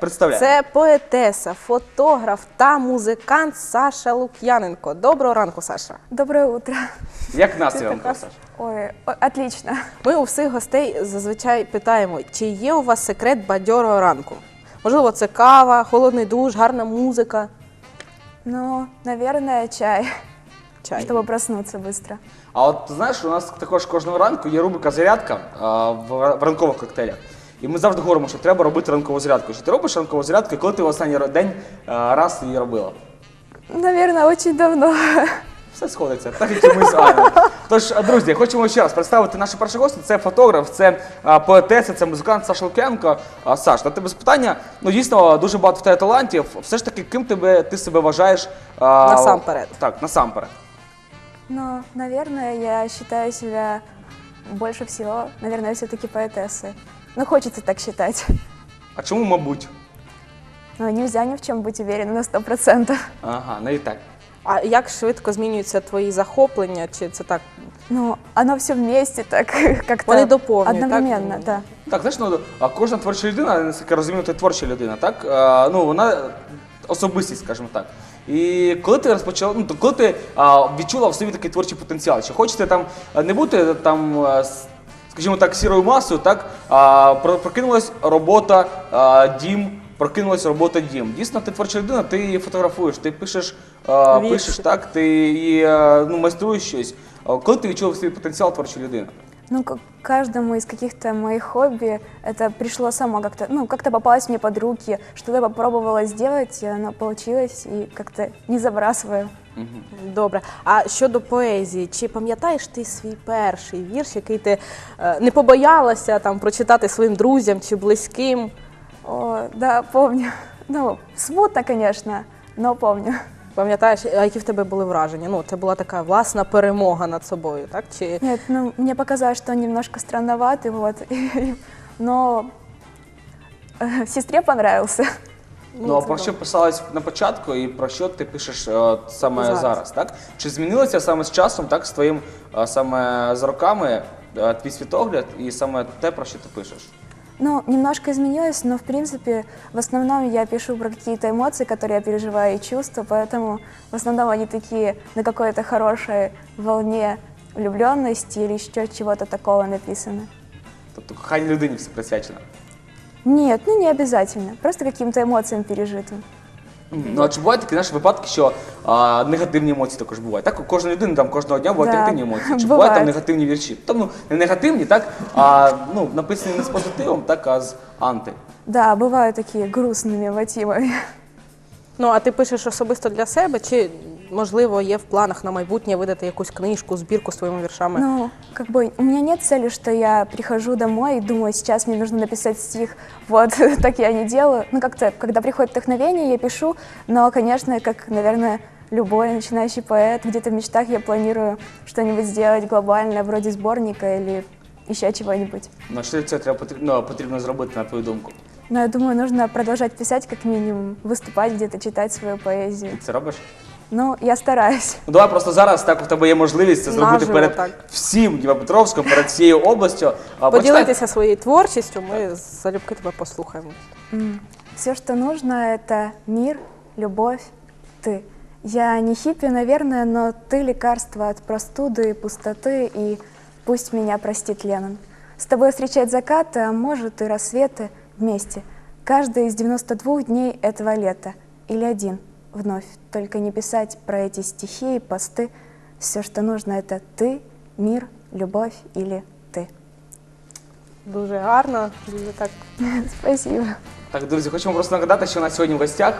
Представляй. Це поетеса, фотограф та музикант Саша Лук'яненко. Доброго ранку, Саша. Доброе утро. Як настрій, Ранко. Ой, о- отлично. Ми у всіх гостей зазвичай питаємо, чи є у вас секрет бадьорого ранку? Можливо, це кава, холодний душ, гарна музика. Ну, наверное, чай, Чай. чтобы проснуться быстро. А от знаєш, у нас також кожного ранку є рубрика зарядка а, в, в ранкових коктейлях. І ми завжди говоримо, що треба робити ранкову зарядку. Чи ти робиш ранкову зарядку, коли ти в останній день а, раз її робила? Наверное, очень давно. Все сходиться, так як і ми з Анею. Тож, друзі, хочемо ще раз представити нашу першу гостю. Це фотограф, це а, поетеса, це музикант Саша Лук'янко. А, Саш, на тебе запитання. Ну дійсно дуже багато в тебе талантів. Все ж таки, ким тебе ти себе вважаєш? а, Насамперед. Так, насамперед. Но, наверное, я считаю себя больше всего, наверное, все-таки поэтессой. Ну, хочется так считать. А чому, мабуть? Но нельзя ни в чем быть уверенным на сто процентов. Ага, не і так. А як швидко змінюються твої захоплення? Чи це так? Ну, оно все вместе так как-то Вони доповнюють, так? одновременно, да. Так, знаєш, ну, а кожна творча людина, наскільки я розумію, ти творча людина, так? А, ну, вона особистість, скажімо так. І коли ти розпочала, ну, то коли ти а, відчула в собі такий творчий потенціал, чи хочете там не бути там, с- скажімо так, сірою масою, так? А, прокинулась робота, а, дім, прокинулась робота дім. Дійсно, ти творча людина, ти її фотографуєш, ти пишеш, а, пишеш, так, ти її, ну, майструєш щось. Коли ти відчула в собі потенціал творчої людини? Ну, к каждому из каких-то моих хобби это пришло само как-то, ну, как-то попалось мне под руки, что-то я попробовала сделать, и оно получилось, и как-то не забрасываю. Добре. А щодо поезії, чи пам'ятаєш ти свій перший вірш, який ти е, не побоялася там прочитати своїм друзям чи близьким? О, да, помню. Ну, смутно, конечно, но помню. Пам'ятаєш, а які в тебе були враження? Ну, це була така власна перемога над собою, так? Чи Нет, ну, мне показалось, что он немножко странноватый, вот, но э, сестре понравился. Ну, а це про що писалось на початку і про що ти пишеш е, саме Зараз. зараз. так? Чи змінилося саме з часом, так, з твоїм е, саме з роками е, твій світогляд і саме те, про що ти пишеш? Ну, немножко изменилось, но, в принципе, в основном я пишу про какие-то эмоции, которые я переживаю и чувства, поэтому в основном они такие на какой-то хорошей волне влюбленности или еще чего-то такого написаны. Тобто коханій людині все присвячено. Нет, ну не обязательно, просто каким-то эмоциям пережитым. Ну а чи бувають такі наші випадки, що а, негативні емоції також бувають? Так, у кожної людини там кожного дня бувають Да, негативні емоції. Чи бувають бувають. там негативні вірші? Там ну не негативні, так, а ну написані не з позитивом, так, а з анти. Да, бывают такие грустными мотивами. ну а ти пишеш особисто для себе, чи можливо є в планах на майбутнє видати якусь книжку, збірку з твоїми віршами? Ну, как бы у меня нет цели, что я прихожу домой и думаю, сейчас мне нужно написать стих. Вот так я не делаю. Ну, как-то, когда приходит вдохновение, я пишу, но, конечно, как, наверное, любой начинающий поэт, где-то в мечтах я планирую что-нибудь сделать глобальное, вроде сборника или еще чего-нибудь. Ну що для цього треба потрібно, потрібно зробити, на твою думку? Но я думаю, нужно продолжать писать как минимум, выступать где-то, читать свою поэзию. Ти це робиш? Ну, я стараюсь. Ну давай просто зараз так у тебе є можливість це зробити Наживо, перед так. всім Дніпропетровськом, перед всією областю. А, почитай. Поділитися своєю творчістю, ми залюбки тебе послухаємо. Все, что нужно, это мир, любовь, ты. Я не хиппи, наверное, но ты лекарство от простуды и пустоты, и пусть меня простит Леннон. С тобой встречать закаты, а может и рассветы вместе. Каждый из 92 дней этого лета. Или один вновь. Только не писать про эти стихи и посты. Все, что нужно, это ты, мир, любовь или ты. Дуже гарно, дуже так. Спасибо. Так, друзі, хочемо просто нагадати, що у нас сьогодні в гостях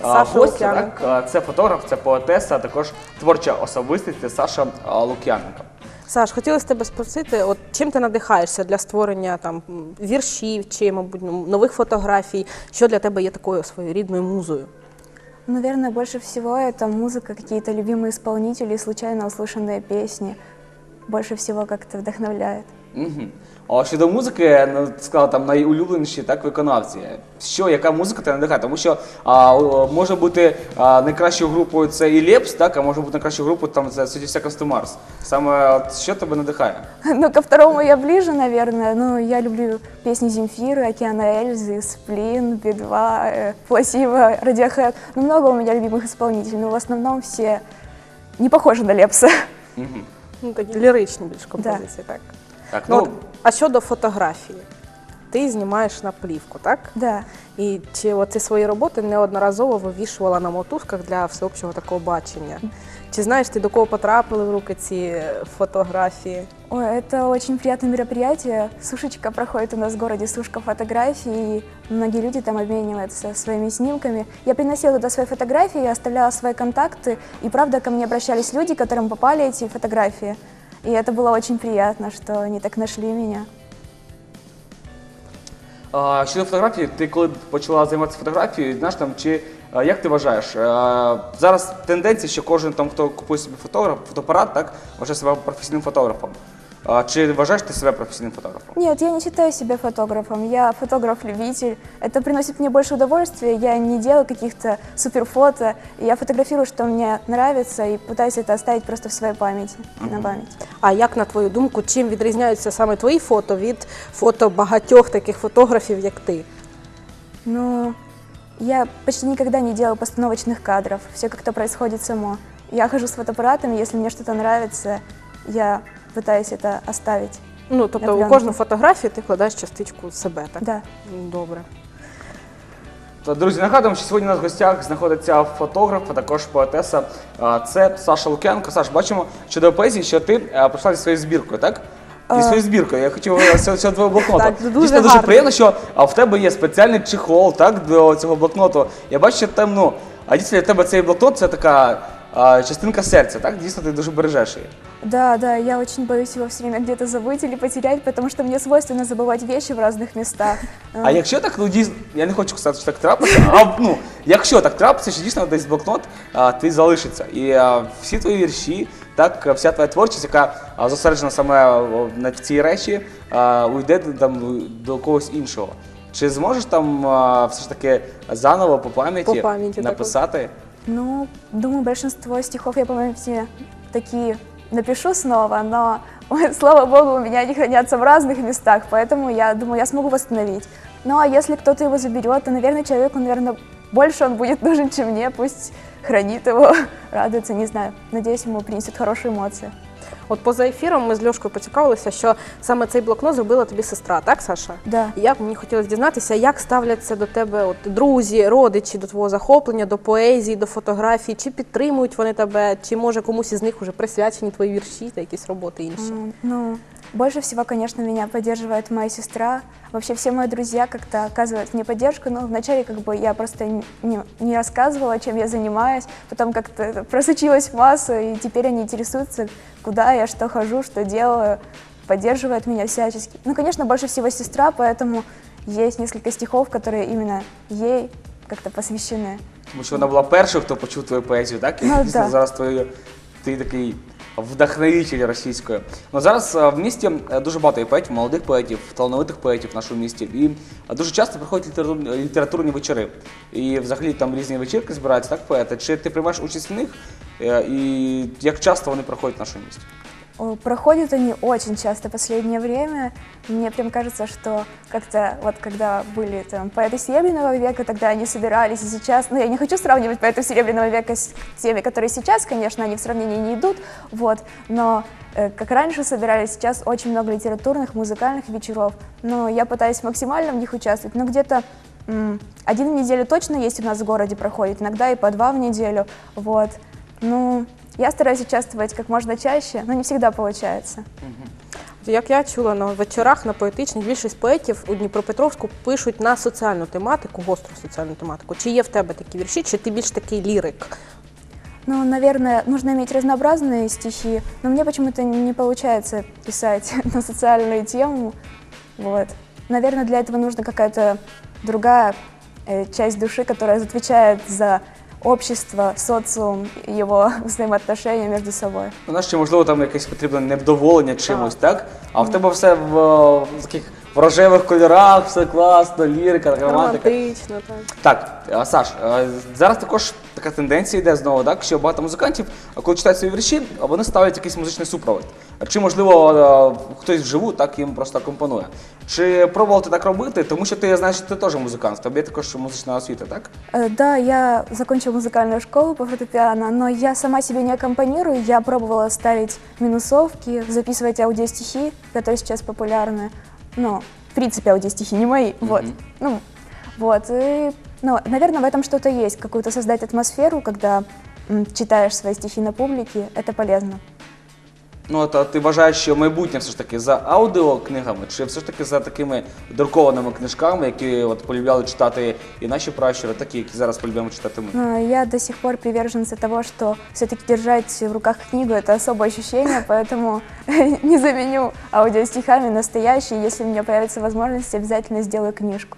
а, Саша гостя, Лук'яненко. так, а, це фотограф, це поетеса, а також творча особистість це Саша а, Лук'яненко. Саш, хотілося тебе спросити, от чим ти надихаєшся для створення там м, віршів чи, мабуть, ну, нових фотографій? Що для тебе є такою своєрідною музою? Наверное, больше всего это музыка, какие-то любимые исполнители, случайно услышанные песни. Больше всего как-то вдохновляет. Угу. А щодо музики, ну ти сказала там найулюбленіші так виконавці. Що, яка музика тебе надихає? Тому що а, о, може бути а, найкращою групою це і Лепс, так, а може бути найкращою групою там це City Seconds to Mars. Саме от, що тебе надихає? Ну, ко второму я ближе, наверное. Ну, я люблю песни Земфиры, Океана Эльзы, Сплин, Би-2, э, Пласиво, Radiohead. Ну, много у меня любимых исполнителей, но в основном все не похожи на Лепса. Мгм. Ну, такі ліричні більш композиції, так. Так, Ну, ну, от, а щодо фотографії, ти знімаєш на плівку, так? Да. І чи оці свої роботи неодноразово вивішувала на мотузках для всеобщого такого бачення? Чи знаєш ти до кого потрапили в руки ці е, фотографії? Ой, это очень приятное мероприятие. Сушечка проходит у нас в городе, сушка фотографий, и многие люди там обмениваются своими снимками. Я приносила туда свои фотографии, оставляла свои контакты, и правда ко мне обращались люди, которым попали эти фотографии. И это было очень приятно, что они так нашли меня. а, щодо фотографії, ти коли почала займатися фотографією, знаєш там, чи а, як ти вважаєш? а, зараз тенденція, що кожен там, хто купує собі фотограф, фотоапарат, так, вважає себе професійним фотографом. А, чи вважаєш ти себе професійним фотографом? Нет, я не считаю себя фотографом, я фотограф-любитель. Это приносит мне больше удовольствия, я не делаю каких-то суперфото, я фотографирую, что мне нравится, и пытаюсь это оставить просто в своей памяти, на память. А як на твою думку, чим відрізняються саме твої фото від фото багатьох таких фотографів, як ти? Ну, я почти никогда не делаю постановочных кадров. Все как-то происходит само. Я хожу с фотоаппаратом, если мне что-то нравится, я пытаюсь это оставить. Ну, тобто у кожну фотографію ти кладеш частичку себе, так? Да. Добре. То, друзі, нагадуємо, що сьогодні у нас в гостях знаходиться фотограф, а також поетеса. А, Це Саша Лук'янко. Саш, бачимо щодо поезії, що ти е, прийшла зі своєю збіркою, так? Зі своєю збіркою. Я хотів е, з цього твого блокноту. Так, дуже Дійсно дуже гарно. приємно, що а, в тебе є спеціальний чехол так, до цього блокноту. Я бачу, що там, ну, а дійсно для тебе цей блокнот це така а, частинка серця, так? Дійсно, ти дуже бережеш її. Да, да, я очень боюсь его все время где-то забыть или потерять, потому что мне свойственно забывать вещи в разных местах. А якщо так, ну дійсно, я не хочу сказати, що так трапиться, а ну, якщо так трапиться, що дійсно десь блокнот а, ти залишиться. І а, всі твої вірші, так, вся твоя творчість, яка а, зосереджена саме о, на цій речі, а, уйде там до когось іншого. Чи зможеш там а, все ж таки заново по пам'яті, По пам'яті, так. написати? Ну, думаю, большинство стихов я, по-моему, все такие напишу снова, но, слава богу, у меня они хранятся в разных местах, поэтому я думаю, я смогу восстановить. Ну, а если кто-то его заберет, то, наверное, человеку, наверное, больше он будет нужен, чем мне, пусть хранит его, радуется, не знаю. Надеюсь, ему принесет хорошие эмоции. От поза ефіром ми з Льошкою поцікавилися, що саме цей блокнот зробила тобі сестра, так, Саша? Да. І Як мені хотілося дізнатися, як ставляться до тебе от, друзі, родичі до твого захоплення, до поезії, до фотографій, чи підтримують вони тебе, чи може комусь із них вже присвячені твої вірші та якісь роботи інші? Ну, больше всего, конечно, меня поддерживает моя сестра. Вообще все мои друзья как-то оказывают мне поддержку. Но вначале как бы я просто н- не, не рассказывала, чем я занимаюсь. Потом как-то это просочилось в массу, и теперь они интересуются, куда я, что хожу, что делаю. Поддерживает меня всячески. Ну, конечно, больше всего сестра, поэтому есть несколько стихов, которые именно ей как-то посвящены. Тому що вона була першою, хто почув твою поезію, так? І Ну, дійсно да. зараз твою, ти такий вдохновитель російської. Ну зараз в місті е, дуже багато поетів, молодих поетів, талановитих поетів в нашому місті. І дуже часто приходять літературні, літературні вечори. І взагалі там різні вечірки збираються, так, поети. Чи ти приймаєш участь в них? Е, І як часто вони проходять в нашому місті? Проходят они очень часто в последнее время. Мне прям кажется, что как-то вот когда были там поэты Серебряного века, тогда они собирались, и сейчас, ну я не хочу сравнивать поэтов Серебряного века с теми, которые сейчас, конечно, они в сравнении не идут, вот, но э, как раньше собирались, сейчас очень много литературных, музыкальных вечеров, но я пытаюсь максимально в них участвовать, но где-то один в неделю точно есть у нас в городе проходит, иногда и по два в неделю, вот, ну, я стараюсь участвовать как можно чаще, но не всегда получается. Як я чула на вечорах на поетичних, більшість поетів у Дніпропетровську пишуть на соціальну тематику, гостру соціальну тематику. Чи є в тебе такі вірші, чи ти більш такий лірик? Ну, наверное, нужно иметь разнообразные стихи, но мне почему-то не получается писать на социальную тему. Вот. Наверное, для этого нужна какая-то другая э, часть души, которая отвечает за общество, соціум, його взаємоотношення між собою. У нас ще можливо там якесь потрібне невдоволення чимось, так? А в тебе все в, в таких в рожевих кольорах, все класно, лірика, романтика. Романтично, так. Так, е, Саш, е, зараз також така тенденція йде знову, так? Що багато музикантів, а коли читають свої вірші, а вони ставлять якийсь музичний супровід. Чи можливо е, хтось вживу так їм просто акомпонує? Чи пробував ти так робити? Тому що ти знаєш, що ти теж музикант, в тебе є також музична освіта, так? Э, Да, я закончила музыкальную школу по фортепиано, но я сама себе не аккомпанирую. Я пробовала ставить минусовки, записывать аудиостихи, которые сейчас популярны. Ну, в принципе, аудиостихи не мои. Вот. Ну, вот. И, ну, наверное, в этом что-то есть. Какую-то создать атмосферу, когда м, читаешь свои стихи на публике, это полезно. Ну, а ти вважаєш, що майбутнє все ж таки за аудіокнигами, чи все ж таки за такими друкованими книжками, які от полюбляли читати і наші пращури, такі, які зараз полюбляємо читати ми? Я до сих пор приверженца того, что все-таки держать в руках книгу это особое ощущение, поэтому не заменю аудиостихами настоящие. Если у меня появится возможность, обязательно сделаю книжку.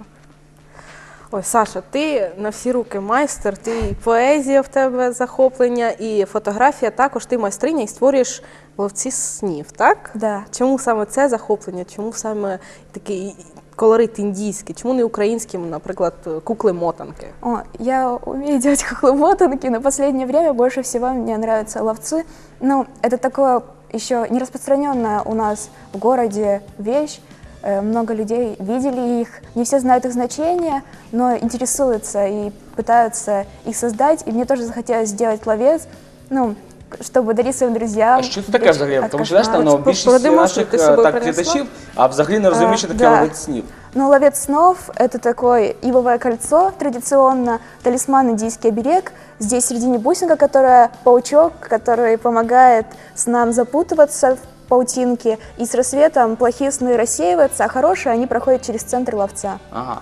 Ой, Саша, ти на всі руки майстер, ти і поезія в тебе захоплення, і фотографія також ти майстриня і створюєш ловці снів, так? Да. Чому саме це захоплення? Чому саме такий колорит індійський? Чому не українським, наприклад, кукли-мотанки? О, я умею делать куклы-мотанки, но в последнее время больше всего мне нравятся ловцы. Ну, это такое еще не распространенная у нас в городе вещь. Э, Много людей видели их, не все знают их значение, но интересуются и пытаются их создать. И мне тоже захотелось сделать ловец, ну, чтобы дарить своим друзьям. А що це таке взагалі? от Тому що знаєш, там кошмаров. ну, більшість Продемонструй, наших ти з е, собою так принесла? глядачів, а взагалі не розуміють, що А, таке да. ловець снів. Ну, ловец снов – это такое ивовое кольцо традиционно, талисман индийский оберег. Здесь в середине бусинка, которая паучок, который помогает снам запутываться в паутинке. И с рассветом плохие сны рассеиваются, а хорошие они проходят через центр ловца. Ага.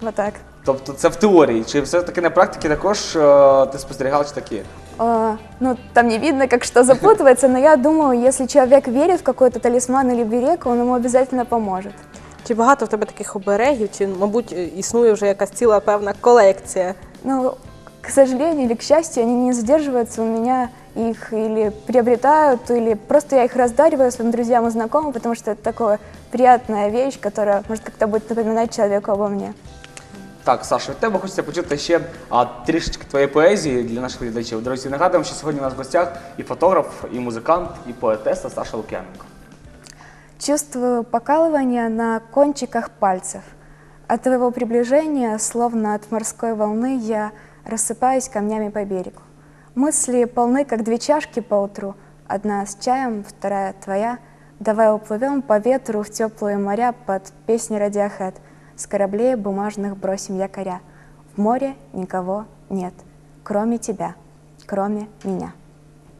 Вот так. Тобто це в теорії, чи все таки на практиці також е, ти спостерігав чи такі? А, ну, там не видно, как что запутывается, но я думаю, если человек верит в какой-то талисман или берег, он ему обязательно поможет. Чи багато в тебе таких оберегів, чи, мабуть, існує вже якась ціла певна колекція? Ну, к сожалению или к счастью, они не задерживаются у меня, их или приобретают, или просто я их раздариваю своим друзьям и знакомым, потому что это такая приятная вещь, которая может как-то будет напоминать человеку обо мне. Так, Саша, від тебе хочеться почути ще а, трішечки твоєї поезії для наших глядачів. Друзі, нагадуємо, що сьогодні у нас в гостях і фотограф, і музикант, і поетеса Саша Лук'яненко. Чувствую покалывание на кончиках пальцев. От твоего приближения, словно от морской волны, я рассыпаюсь камнями по берегу. Мысли полны, как две чашки по утру. Одна с чаем, вторая твоя. Давай уплывем по ветру в теплые моря под песни радиохет. С кораблей бумажных бросим якоря. В море никого нет, кроме тебя, кроме меня.